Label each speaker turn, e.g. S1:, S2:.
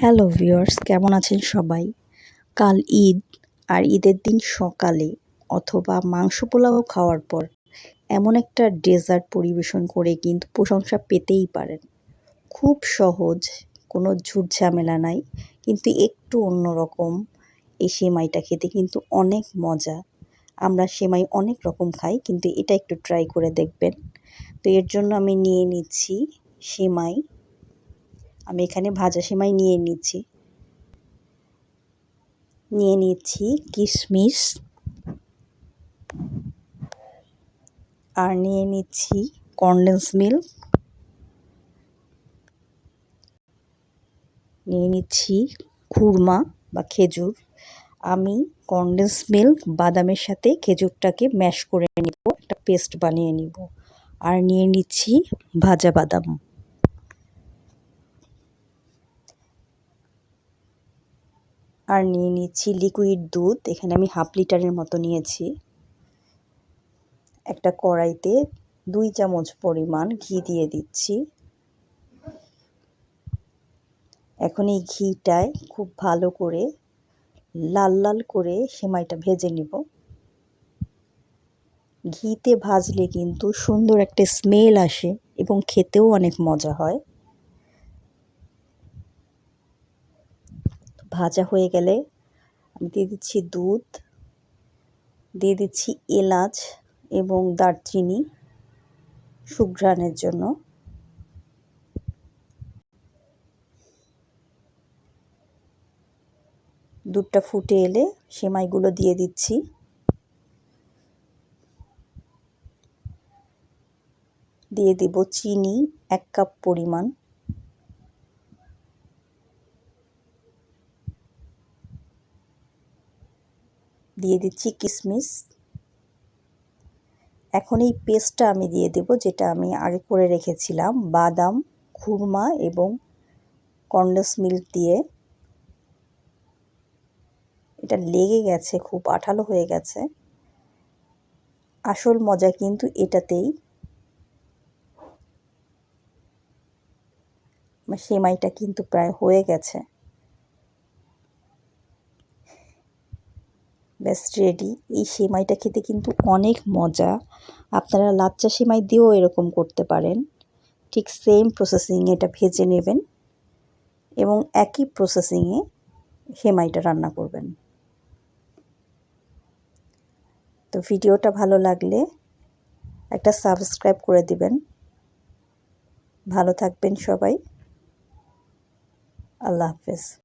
S1: Hello viewers, কেমন আছেন সবাই? কাল ঈদ, আর ঈদের দিন সকালে অথবা মাংস পোলাও খাওয়ার পর এমন একটা ডেজার্ট পরিবেশন করে কিন্তু প্রশংসা পেতেই পারেন। খুব সহজ, কোনো ঝুট ঝামেলা নাই, কিন্তু একটু অন্যরকম এই সেমাইটা খেতে কিন্তু অনেক মজা। আমরা সেমাই অনেক রকম খাই, কিন্তু এটা একটু ট্রাই করে দেখবেন। তো এর জন্য আমি নিয়ে নিচ্ছি সেমাই। আমি এখানে ভাজা সেমাই নিয়ে নিচ্ছি। নিয়ে নিচ্ছি কিশমিশ। আর নিয়ে নিচ্ছি কনডেন্স মিল্ক নিয়ে নিচ্ছি খুরমা বা খেজুর। আমি কনডেন্স মিল্ক বাদামের সাথে খেজুরটাকে ম্যাশ করে নিব, একটা পেস্ট বানিয়ে নিব। আর নিয়ে নিচ্ছি ভাজা বাদাম। আর নিয়ে নিচ্ছি লিকুইড দুধ। এখানে আমি হাফ লিটারের মতো নিয়েছি। একটা কড়াইতে দুই চামচ পরিমাণ ঘি দিয়ে দিচ্ছি। এখন এই ঘিটায় খুব ভালো করে লাল লাল করে সেমাইটা ভেজে নিব। ঘিতে ভাজলে কিন্তু সুন্দর একটা স্মেল আসে এবং খেতেও অনেক মজা হয়। ভাজা হয়ে গেলে আমি দিয়ে দিচ্ছি দুধ, দিয়ে দিচ্ছি এলাচ এবং দারচিনি সুঘ্রাণের জন্য। দুধটা ফুটে এলে সেমাইগুলো দিয়ে দিচ্ছি। দিয়ে দেব চিনি এক কাপ পরিমাণ। দিয়ে দিচ্ছি কিশমিশ এখন এই পেস্টটা আমি দিয়ে দেব, যেটা আমি আগে করে রেখেছিলাম। বাদাম, খুরমা এবং কন্ডেন্স মিল্ক দিয়ে। এটা লেগে গেছে, খুব আঠালো হয়ে গেছে। আসল মজা কিন্তু এটাতেই। সেমাইটা কিন্তু প্রায় হয়ে গেছে। ব্যাস রেডি এই সেমাইটা খেতে কিন্তু অনেক মজা। আপনারা লাচ্চা সেমাই দিয়েও এরকম করতে পারেন। ঠিক সেম প্রসেসিংয়ে এটা ভেজে নেবেন এবং একই প্রসেসিংয়ে সেমাইটা রান্না করবেন। তো ভিডিওটা ভালো লাগলে একটা সাবস্ক্রাইব করে দিবেন। ভালো থাকবেন সবাই। আল্লাহ হাফেজ।